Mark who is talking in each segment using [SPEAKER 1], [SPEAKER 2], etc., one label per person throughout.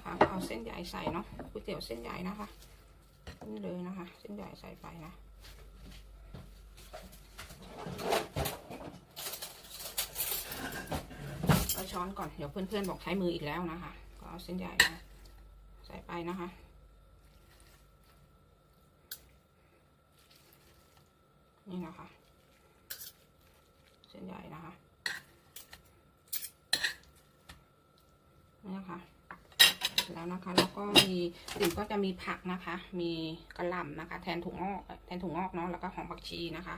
[SPEAKER 1] นะคะเอาเส้นใหญ่ใส่เนาะก๋วยเตี๋ยวเส้นใหญ่นะคะนี่เลยนะคะ เส้นใหญ่ใส่ไปนะเอาช้อนก่อนเดี๋ยวเพื่อนๆบอกใช้มืออีกแล้วนะคะ ก็เอาเส้นใหญ่นะใส่ไปนะคะนี่นะคะ เส้นใหญ่นะคะนี่นะคะ แล้วนะคะ แล้วก็มีติ๋วก็จะมีผักนะคะ มีกระหล่ำนะคะ แทนถุงงอกแทนถุงงอกเนาะแล้วก็หอมผักชีนะคะ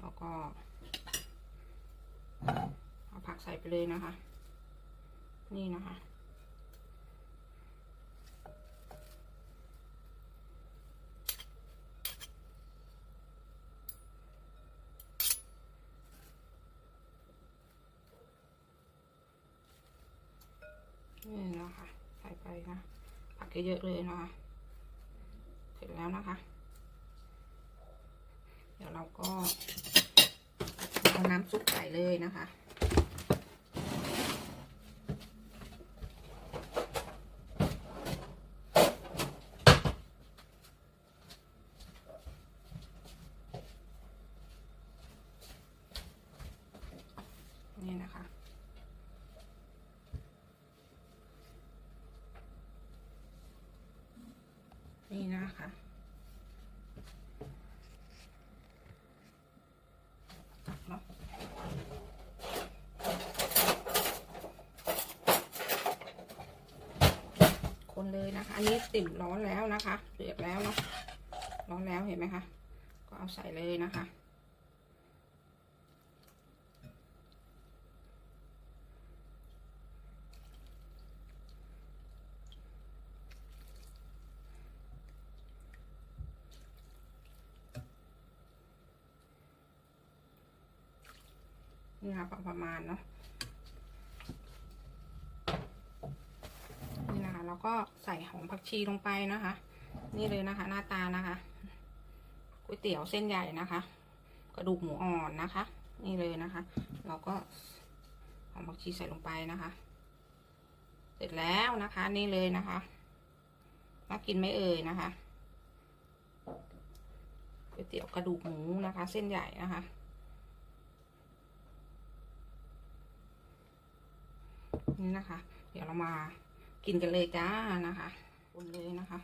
[SPEAKER 1] แล้วก็เอาผักใส่ไปเลยนะคะ นี่นะคะ นี่นะคะใส่ไปนะผักเยอะๆเลยนะคะเสร็จแล้วนะคะ เดี๋ยวเราก็เอาน้ำซุปใส่เลยนะคะนี่นะคะ นี่นะคะ ตักเนาะคน เลยนะคะ อันนี้ติ่มร้อนแล้วนะคะเดือดแล้วเนาะร้อนแล้วเห็นไหมคะก็เอาใส่เลยนะคะนี่ค่ะประมาณเนาะ นี่นะคะ แล้วก็ใส่หอมผักชีลงไปนะคะ นี่เลยนะคะ หน้าตานะคะก๋วยเตี๋ยวเส้นใหญ่นะคะ กระดูกหมูอ่อนนะคะ นี่เลยนะคะ เราก็หอมผักชีใส่ลงไปนะคะ เสร็จแล้วนะคะ นี่เลยนะคะน่ากินไหมเอ่ยนะคะก๋วยเตี๋ยวกระดูกหมูนะคะ เส้นใหญ่นะคะนี่นะคะ เดี๋ยวเรามา กินกันเลยจ้านะคะคนเลยนะคะ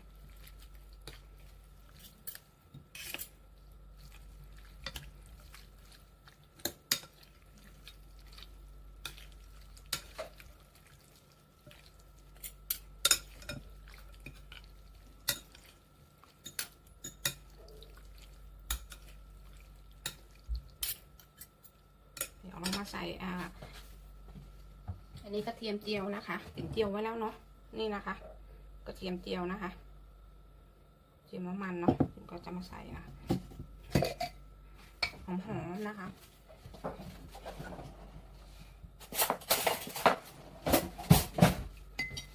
[SPEAKER 1] เดี๋ยวเรามาใส่อ่าอันนี้กระเทียมเจียวนะคะติ๋มเจียวไว้แล้วเนาะ นี่นะคะ กระเทียมเจียวนะคะ เจียวน้ำมันเนาะก็จะมาใส่นะหอมๆนะคะ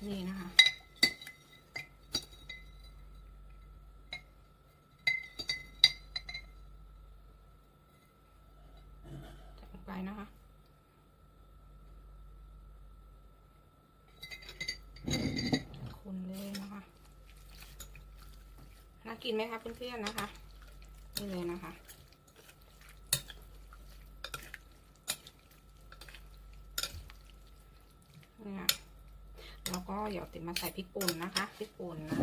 [SPEAKER 1] นี่นะคะ ใส่ลงไปนะคะ คนเลยนะคะ น่า กินไหมคะเพื่อนๆนะคะ นี่เลยนะคะ เนี่ยแล้วก็เดี๋ยวติดมาใส่พริกป่นนะคะพริกป่นนะ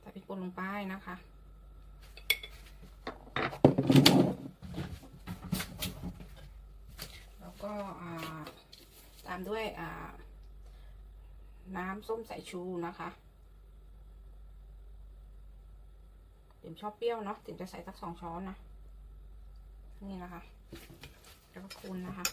[SPEAKER 1] ใส่พริกป่นลงไปนะคะแล้วก็ตามด้วยอ่า น้ำส้มสายชูนะคะติ๋มชอบเปรี้ยวเนาะติ๋มจะใส่สักสองช้อนนะ นี่นะคะ แล้วก็คูณนะคะ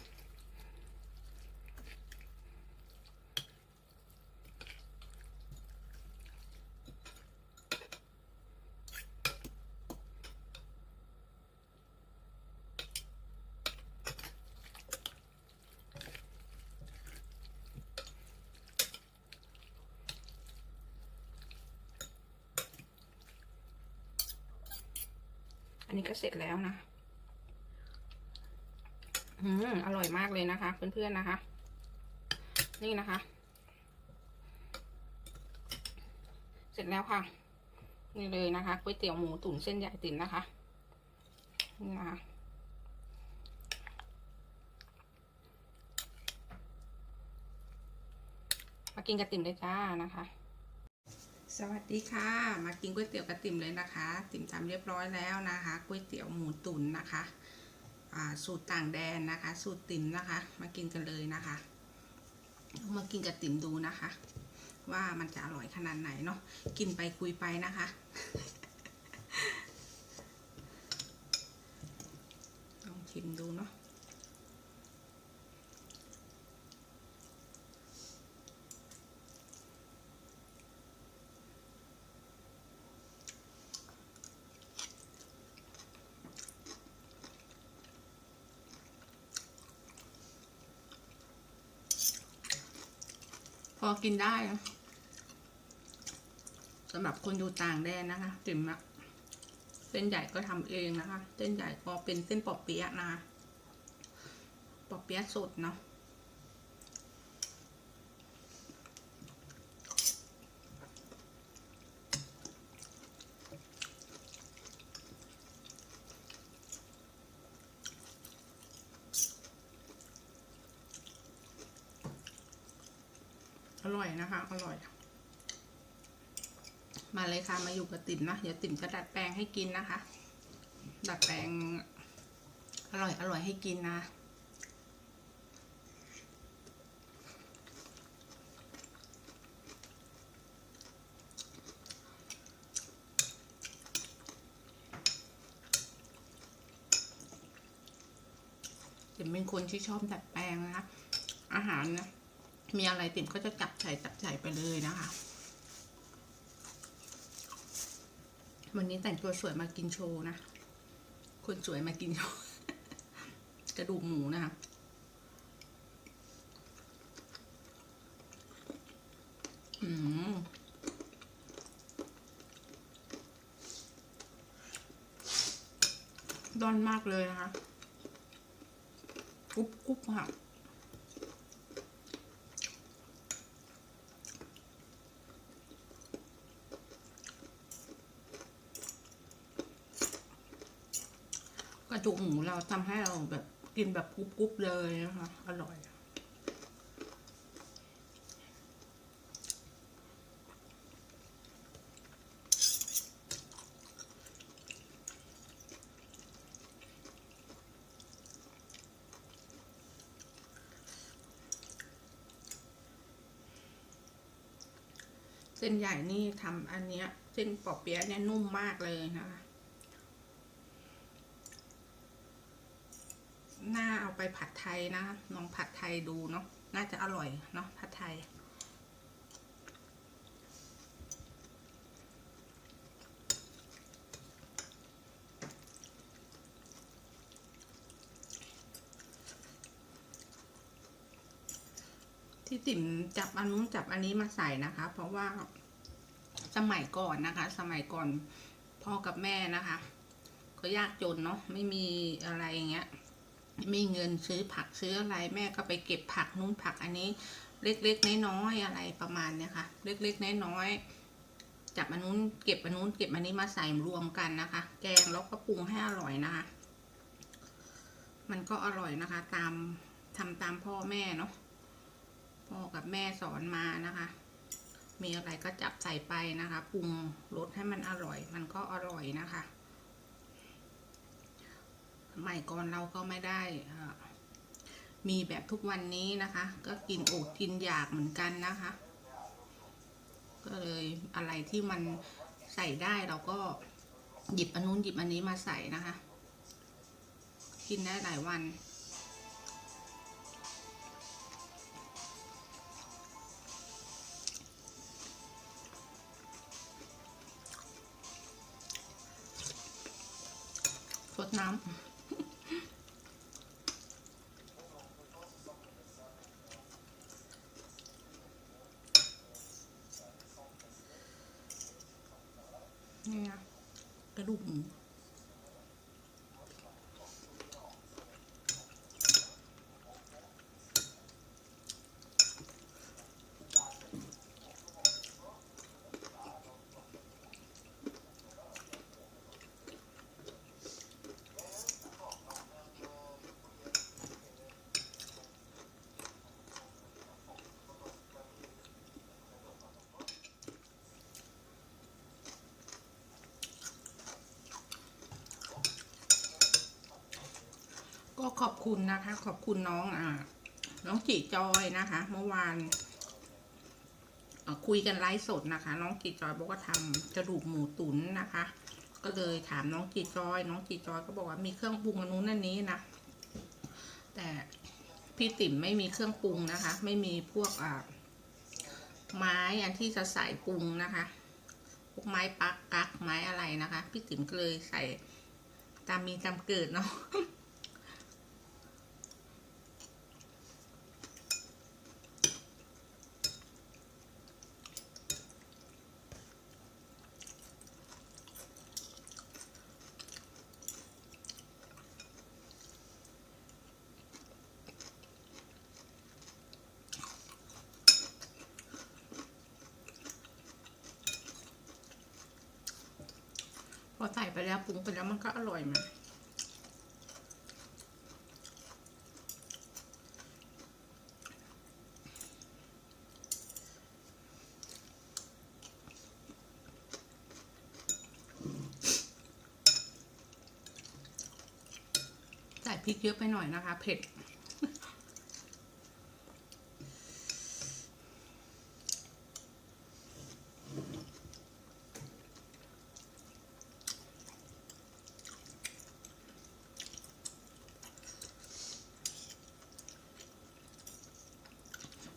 [SPEAKER 1] อันนี้ก็เสร็จแล้วนะ อืม อร่อยมากเลยนะคะ เพื่อนๆนะคะ นี่นะคะ เสร็จแล้วค่ะ นี่เลยนะคะก๋วยเตี๋ยวหมูตุ๋นเส้นใหญ่ติ๋มนะคะ นี่นะคะมากินกระติ่มเลยจ้านะคะ สวัสดีค่ะ มากินก๋วยเตี๋ยวกระติ่มเลยนะคะ ติ่มทำเรียบร้อยแล้วนะคะก๋วยเตี๋ยวหมูตุ๋นนะคะสูตรต่างแดนนะคะ สูตรติ่มนะคะ มากินกันเลยนะคะมากินกับติ่มดูนะคะ ว่ามันจะอร่อยขนาดไหนเนาะกินไปคุยไปนะคะลองชิมดูเนาะ พอกินได้สำหรับคนอยู่ต่างแดนนะคะติ่มอะเส้นใหญ่ก็ทำเองนะคะ เส้นใหญ่ก็เป็นเส้นปอบเปี๊ยะนะคะปอบเปี๊ยะสดเนาะ ร่อยนะคะ อร่อย มาเลยค่ะ มาอยู่กับติ๋มนะ เดี๋ยวติ๋มจะดัดแปลงให้กินนะคะ ดัดแปลง อร่อยอร่อยให้กินนะติ๋มเป็นคนที่ชอบดัดแปลงนะคะอาหารนะ มีอะไรติ๋มก็จะจับใส่จับใส่ไปเลยนะคะ วันนี้แต่งตัวสวยมากินโชว์นะ คนสวยมากินโชว์ กระดูกหมูนะคะอืมดอนมากเลยนะคะกรุบกรุบค่ะ กระดูกหมูเราทำให้เราแบบกินแบบกรุบๆเลยนะคะ อร่อยเส้นใหญ่นี่ทำอันเนี้ยเส้นปอเปี๊ยะเนี่ยนุ่มมากเลยนะคะ น่าเอาไปผัดไทยนะลองผัดไทยดูเนาะน่าจะอร่อยเนาะผัดไทย ที่ติ๋มจับอันนู้นจับอันนี้มาใส่นะคะ เพราะว่าสมัยก่อนนะคะ สมัยก่อนพ่อกับแม่นะคะ ก็ยากจนเนาะไม่มีอะไรอย่างเงี้ย ม่มีเงินซื้อผักซื้ออะไรแม่ก็ไปเก็บผักนู้นผักอันนี้เล็กๆน้อยๆอะไรประมาณเนี้ยค่ะ เล็กๆน้อยๆจับอันนู้นเก็บอันนู้นเก็บอันนี้มาใส่รวมกันนะคะ แกงแล้วก็ปรุงให้อร่อยนะคะ มันก็อร่อยนะคะ ตามทำตามพ่อแม่เนาะพ่อกับแม่สอนมานะคะ มีอะไรก็จับใส่ไปนะคะปรุงรสให้มันอร่อย มันก็อร่อยนะคะ สมัยก่อนเราก็ไม่ได้มีแบบทุกวันนี้นะคะ ก็กินอดกินอยากเหมือนกันนะคะ ก็เลยอะไรที่มันใส่ได้เราก็หยิบอันนู้นหยิบอันนี้มาใส่นะคะ กินได้หลายวันสดน้ำ ขอบคุณนะคะ ขอบคุณน้องอ่า น้องจีจอยนะคะ เมื่อวานคุยกันไลฟ์สดนะคะ น้องจีจอยบอกว่าทำกระดูกหมูตุ๋นนะคะ ก็เลยถามน้องจีจอย น้องจีจอยก็บอกว่ามีเครื่องปรุงอันนู้นอันนี้นะแต่พี่ติ๋มไม่มีเครื่องปรุงนะคะ ไม่มีพวกอ่าไม้อันที่จะใส่ปรุงนะคะพวกไม้ปักกักไม้อะไรนะคะ พี่ติ๋มก็เลยใส่ตามมีตามเกิดเนาะ ใส่ไปแล้วปรุงไปแล้วมันก็อร่อยมันใส่พริกเยอะไปหน่อยนะคะ เผ็ด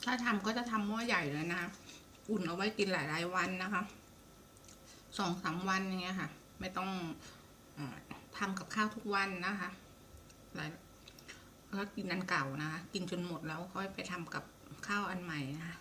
[SPEAKER 1] ถ้าทำก็จะทำหม้อใหญ่เลยนะคะ อุ่นเอาไว้กินหลายๆวันนะคะ สองสามวันอย่างเงี้ยค่ะ ไม่ต้องอทำกับข้าวทุกวันนะคะหลายแล้วกินอันเก่านะคะ กินจนหมดแล้วค่อยไปทำกับข้าวอันใหม่นะคะ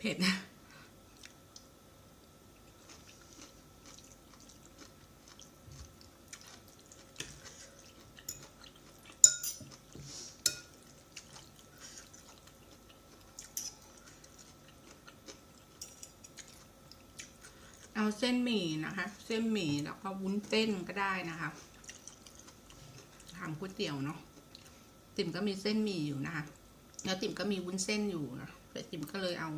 [SPEAKER 1] เผ็ดนะเอาเส้นหมี่นะคะ เส้นหมี่แล้วก็วุ้นเส้นก็ได้นะคะทำก๋วยเตี๋ยวเนาะติ่มก็มีเส้นหมี่อยู่นะคะ แล้วติ่มก็มีวุ้นเส้นอยู่นะแต่ติ่มก็เลยเอา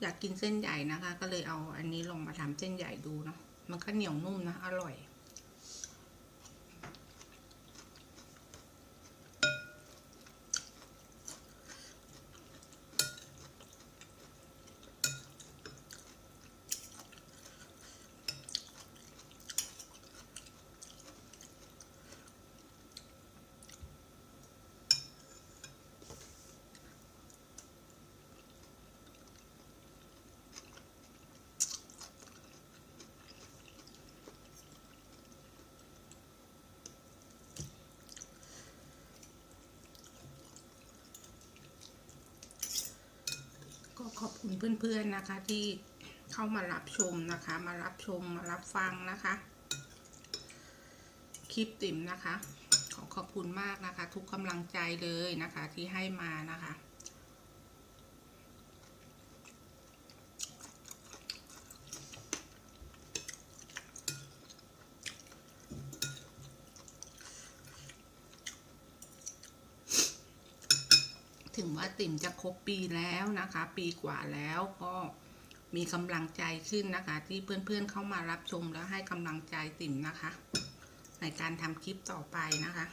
[SPEAKER 1] อยากกินเส้นใหญ่นะคะ ก็เลยเอาอันนี้ลงมาทำเส้นใหญ่ดูเนาะมันก็เหนียวนุ่มนะอร่อย ก็ ขอบคุณเพื่อนๆนะคะ ที่เข้ามารับชมนะคะ มารับชมมารับฟังนะคะ คลิปติ่มนะคะ ขอขอบคุณมากนะคะ ทุกกำลังใจเลยนะคะที่ให้มานะคะ ติ่มจะครบปีแล้วนะคะ ปีกว่าแล้วก็มีกำลังใจขึ้นนะคะ ที่เพื่อนๆเข้ามารับชมแล้วให้กำลังใจติ่มนะคะ ในการทำคลิปต่อไปนะคะ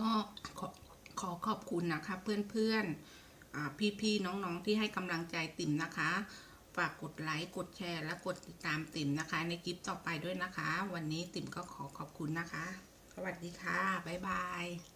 [SPEAKER 1] ก็ขอขอขอบคุณนะคะ เพื่อนๆพี่ๆน้องๆที่ให้กำลังใจติ๋มนะคะ ฝากกดไลค์กดแชร์ และกดติดตามติ๋มนะคะ ในคลิปต่อไปด้วยนะคะ วันนี้ติ๋มก็ขอขอบคุณนะคะ สวัสดีค่ะ บ๊ายบาย